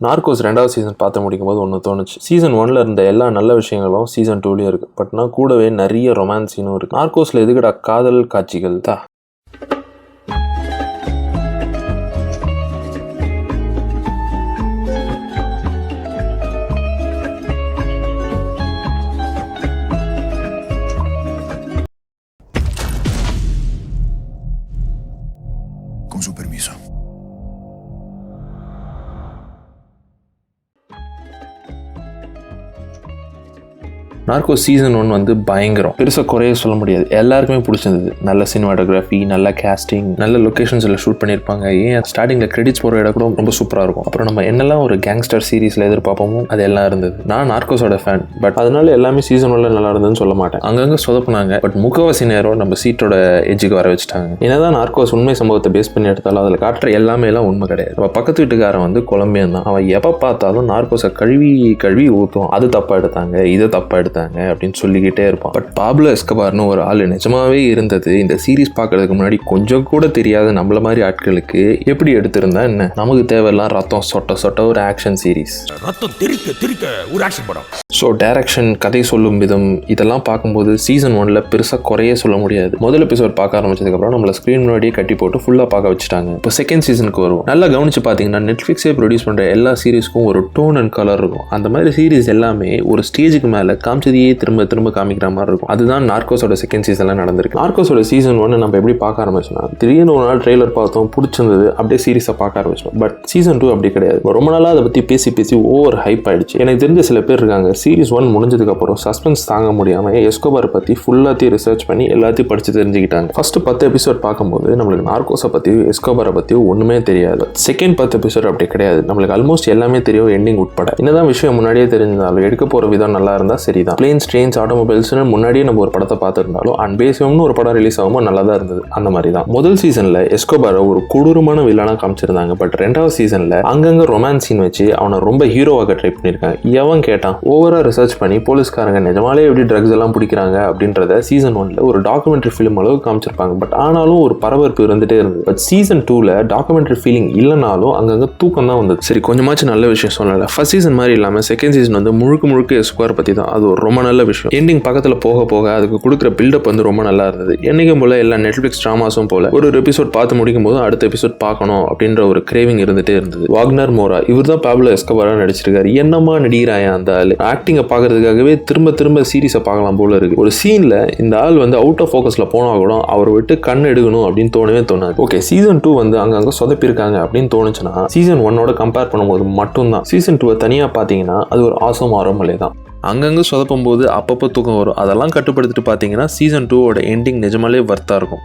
Narcos ரெண்டாவது season பார்த்து முடிக்கும் போது ஒன்று தோணுச்சு சீசன் ஒன்ல இருந்த எல்லா நல்ல விஷயங்களும் சீசன் டூலேயும் இருக்குது பட் கூடவே நிறைய ரொமான்ஸ் சீனும் நார்கோஸில் எதுக்கடா எதுக்குடா காதல் காட்சிகள் தான் நார்கோஸ் சீசன் ஒன் வந்து பயங்கரம். பெருசாக குறைய சொல்ல முடியாது. எல்லாருக்குமே பிடிச்சிருந்தது. நல்ல சினிமாட்டோகிராஃபி நல்ல கேஸ்டிங் நல்ல லொக்கேஷன்ஸில் ஷூட் பண்ணியிருப்பாங்க ஏன் ஸ்டார்டிங்கில் கிரெடிட்ஸ் போகிற இடம் கூட ரொம்ப சூப்பராக இருக்கும். அப்புறம் நம்ம என்னெல்லாம் ஒரு கேங்ஸ்டர் சீரீஸில் எதிர்பார்ப்போமோ அது எல்லாம் இருந்தது. நான் நார்கோஸோட ஃபேன் பட் அதனால எல்லாமே சீசன் ஒன்ல நல்லா இருந்ததுன்னு சொல்ல மாட்டேன். அங்கங்கே சொதப்புனாங்க பட் முக்கவாசி நேரம் நம்ம சீட்டோட எஜ்ஜுக்கு வர வச்சுட்டாங்க. என்னதான் நார்கோஸ் உண்மை சம்பவத்தை பேஸ் பண்ணி எடுத்தாலும் அதில் காட்டுற எல்லாமே எல்லாம் உண்மை கிடையாது. நம்ம பக்கத்து வீட்டுக்காரன் வந்து கொலம்பியன் தான். அவன் எப்போ பார்த்தாலும் நார்கோஸை கழுவி கழுவி ஊற்றும் அது தப்பாக எடுத்தாங்க இதை தப்பாக எடுத்தாங்க அப்படின்னு சொல்லிக்கிட்டே இருப்பான். பட் பாப்லோ எஸ்கபார்னு ஒரு ஆள் நிஜமாவே இருந்தது. இந்த சீரிஸ் பார்க்கறதுக்கு முன்னாடி கொஞ்சம் கூட தெரியாத நம்மள மாதிரி ஆட்களுக்கு எப்படி எடுத்திருந்தா என்ன? நமக்கு தேவையெல்லாம் ரத்தம் சொட்ட சொட்ட ஒரு ஆக்ஷன் சீரிஸ் ரத்தம் தெரிக்க தெரிக்க ஒரு ஆக்ஷன் படம். ஸோ டைரக்ஷன் கதை சொல்லும் விதம் இதெல்லாம் பார்க்கும்போது சீசன் ஒன்ல பெருசாக குறைய சொல்ல முடியாது. முதல் எபிசோட் பார்க்க ஆரம்பிச்சதுக்கப்புறம் நம்மளை ஸ்க்ரீன் முன்னாடியே கட்டி போட்டு ஃபுல்லாக பார்க்க வச்சுட்டாங்க. இப்போ செகண்ட் சீசனுக்கு வரும் நல்லா கவனிச்சு பார்த்தீங்கன்னா நெட்ஃப்ளிக்ஸே ப்ரொடியூஸ் பண்ணுற எல்லா சீரீஸ்க்கும் ஒரு டோன் அண்ட் கலர் இருக்கும். அந்த மாதிரி சீரீஸ் எல்லாமே ஒரு ஸ்டேஜுக்கு மேலே காமிச்சதையே திரும்ப திரும்ப காமிக்கிற மாதிரி இருக்கும். அதுதான் நார்கோஸோட செகண்ட் சீசன்லாம் நடந்திருக்கு. நார்கோஸோட சீசன் ஒன்று நம்ம எப்படி பார்க்க ஆரம்பிச்சோம்னா திடீர்னு ஒரு நாள் ட்ரெய்லர் பார்த்தோம் பிடிச்சிருந்தது அப்படியே சீரீஸை பார்க்க ஆரம்பிச்சோம் பட் சீசன் டூ அப்படி கிடையாது. ரொம்ப நாளாக அதை பற்றி பேசி பேசி ஓவர் ஹைப் ஆயிடுச்சு. எனக்கு தெரிஞ்ச சில பேர் இருக்காங்க. சீரீஸ் ஒன் முடிஞ்சதுக்கப்புறம் சஸ்பென்ஸ் தாங்க முடியாமல் எஸ்கோபார் பற்றி ஃபுல்லாத்தையும் ரிசர்ச் பண்ணி எல்லாத்தையும் படித்து தெரிஞ்சுக்கிட்டாங்க. ஃபர்ஸ்ட் பத்து எபிசோட் பார்க்கும்போது நம்மளுக்கு நார்கோஸை பற்றி எஸ்கோபாரை பற்றி ஒன்றுமே தெரியாது. செகண்ட் பத்து எபிசோட் அப்படி கிடையாது. நம்மளுக்கு ஆல்மோஸ்ட் எல்லாமே தெரியும் எண்டிங் உட்பட. என்னதான் விஷயம் முன்னாடியே தெரிஞ்சாலும் எடுக்க போகிற விதம் நல்லா இருந்தால் சரிதான். பிளேன்ஸ் ட்ரெயின்ஸ் ஆட்டோமொபைல்ஸ்னு முன்னாடியே நம்ம ஒரு படத்தை பார்த்துருந்தாலும் அன்பேசியம்னு ஒரு படம் ரிலீஸ் ஆகும்போது நல்லா தான் இருந்தது. அந்த மாதிரி தான் முதல் சீசனில் எஸ்கோபாரை ஒரு கொடூரமான வில்லனாக காமிச்சிருந்தாங்க. பட் ரெண்டாவது சீசனில் அங்கங்கே ரொமான்ஸ் சீன் வச்சு அவனை ரொம்ப ஹீரோவாக ட்ரை பண்ணியிருக்காங்க. எவன் கேட்டான்? ஓவராக ரிசர்ச் பண்ணி போலீஸ்காரங்க நிஜமாலே எப்படி ட்ரக்ஸ் எல்லாம் பிடிக்கிறாங்க அப்படின்றத சீசன் ஒன்ல ஒரு டாக்குமெண்ட்ரி ஃபிலிம் அளவுக்கு காமிச்சிருப்பாங்க. பட் ஆனாலும் ஒரு பரபரப்பு இருந்துட்டே இருந்தது. பட் சீசன் டூல டாக்குமெண்ட்ரி ஃபீலிங் இல்லைனாலும் அங்கங்கே தூக்கம் தான் வந்தது. சரி கொஞ்சமாச்சும் நல்ல விஷயம் சொல்லலை ஃபர்ஸ்ட் சீசன் மாதிரி இல்லாமல் செகண்ட் சீசன் வந்து முழுக்க முழுக்க எஸ்குவார் பற்றி தான். அது ஒரு ரொம்ப நல்ல விஷயம். எண்டிங் பக்கத்தில் போக போக அதுக்கு கொடுக்குற பில்டப் வந்து ரொம்ப நல்லா இருந்தது. என்னைக்கும் போல எல்லா நெட்ஃப்ளிக்ஸ் ட்ராமாஸும் போல ஒரு எபிசோட் பார்த்து முடிக்கும் போது அடுத்த எபிசோட் பார்க்கணும் அப்படின்ற ஒரு கிரேவிங் இருந்துட்டே இருந்தது. வாக்னர் மோரா இவர் தான் பாப்லோ எஸ்கபாரா நடிச்சிருக்காரு. என்னமா நடிகிறாயா அந்த ஆள்? ஆக்டிங்கை பார்க்குறதுக்காகவே திரும்ப திரும்ப சீரீஸை பார்க்கலாம் போல இருக்கு. ஒரு சீனில் இந்த ஆள் வந்து அவுட் ஆஃப் ஃபோக்கஸில் போனால் கூட அவர் விட்டு கண் எடுக்கணும் அப்படின்னு தோணவே தோணாது. ஓகே சீசன் டூ வந்து அங்கங்கே சொதப்பிருக்காங்க அப்படின்னு தோணுச்சுன்னா சீசன் ஒன்னோட கம்பேர் பண்ணும்போது மட்டும்தான். சீசன் டூவை தனியாக பார்த்தீங்கன்னா அது ஒரு ஆசம் ஆரம்பலே தான். அங்கங்கே சொதப்பும் போது அப்பப்போ தூக்கம் வரும். அதெல்லாம் கட்டுப்படுத்திட்டு பார்த்தீங்கன்னா சீசன் டூவோட எண்டிங் நிஜமாலே வர்த்தாக இருக்கும்.